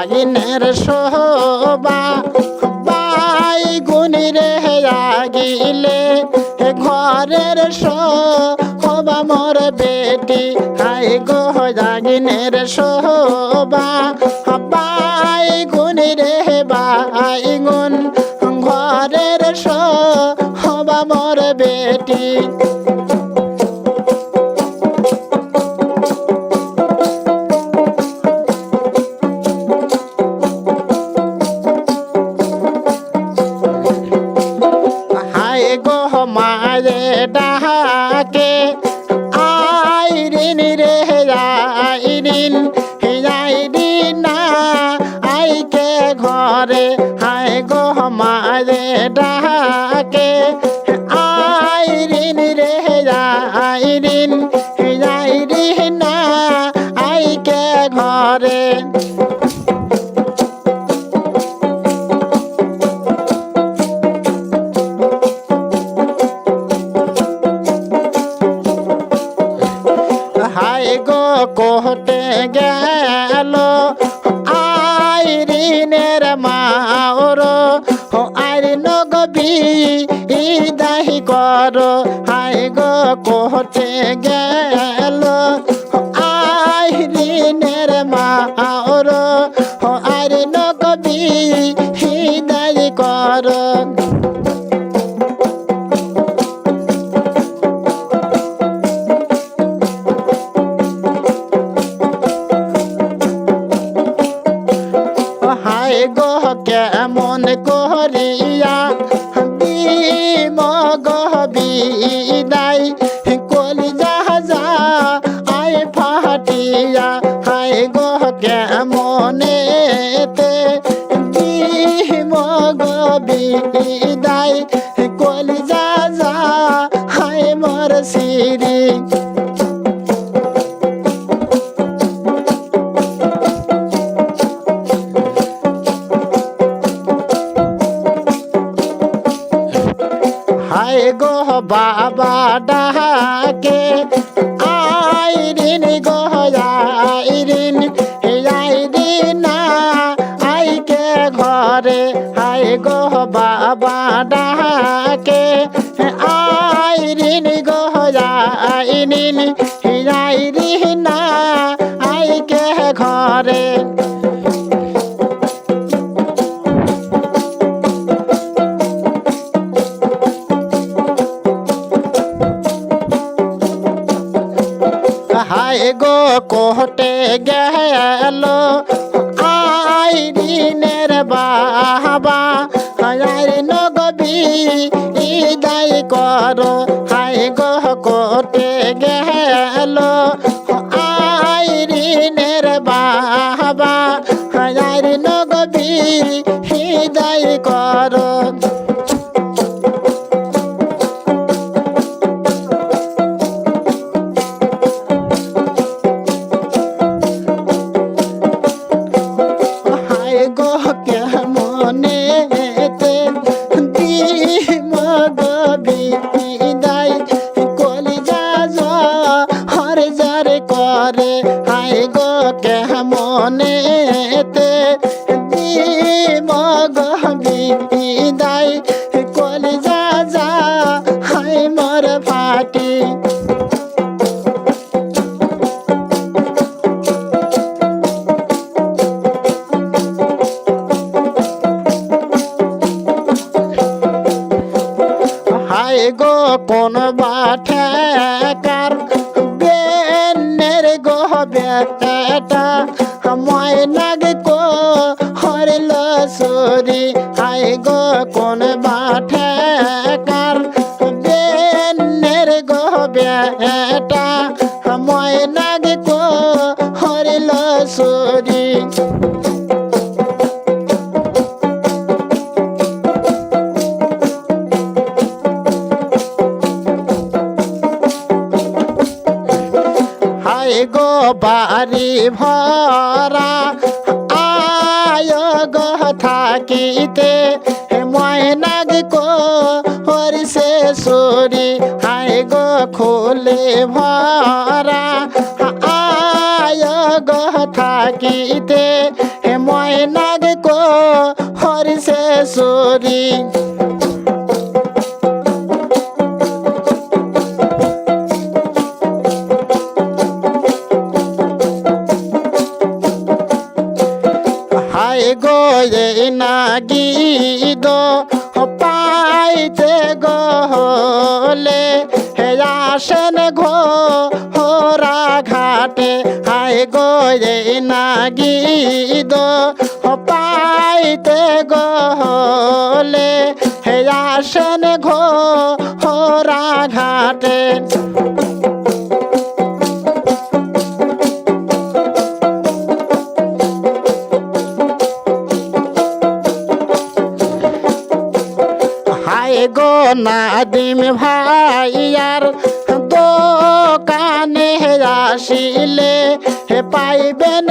জাগিনের শোভা by গুনি রে আগিলে ঘরের শোভা, মোর বেটি, high go জাগিনের Shobha. By গুনি রে বাই গুন ঘরের শোভা, মোর বেটি আইরিন আইরিন না আইকে ঘরে হাই গো, কোহটে গেল? আইরিনের মাওর ও আইরিন গবি ইদাহি কর। হাই কোহটে গেল। আইরিনের মাওর ও আইরিন কবি হৃদয় কর। মগ বিদায় কলি যাহা আয় ফাটিয়া, হায় গো কেমনেতে মগ বিদায় কলি যা হায় মর সিরি বাবা ডাকে আইরিন গো আইরিন আইরিন না আইকে ঘরে, আই গো বাবা ডাকে আইরিন গো আইরিন আইরিন গেল। আইরিনের বাবা আইরিন নগবি ইদাই কর। হাই গো কোটে গেল। মগ বিদায় কলি যা হর যার করে হায় গো কেমনে মগ হায় গো, কোন বাঠাকার বেনের গো বেটা ময়নাগ কো হরল সরি হায় গো, কোন বাঠাকার বেনের গো বেটা ময়নাগ কো হরল সরি গো বাড়ি ভরা, আয় গো থাকিতে ময়নাগ কো, হরিষে সরি, হায় গো খোলে ভরা, আয় গো থাকিতে ময়নাগ কো, হরিষে সুরি। গো এই নাগি দো পাইতে গলে হে আসেন ঘো হোরা ঘাটে। হাই গো এই নাগি দো পাইতে গলে হে আসেন ঘো হোরা ঘাটে। গো নাদিম ভাইয়ার দোকানে আসিলে হে পাইবেন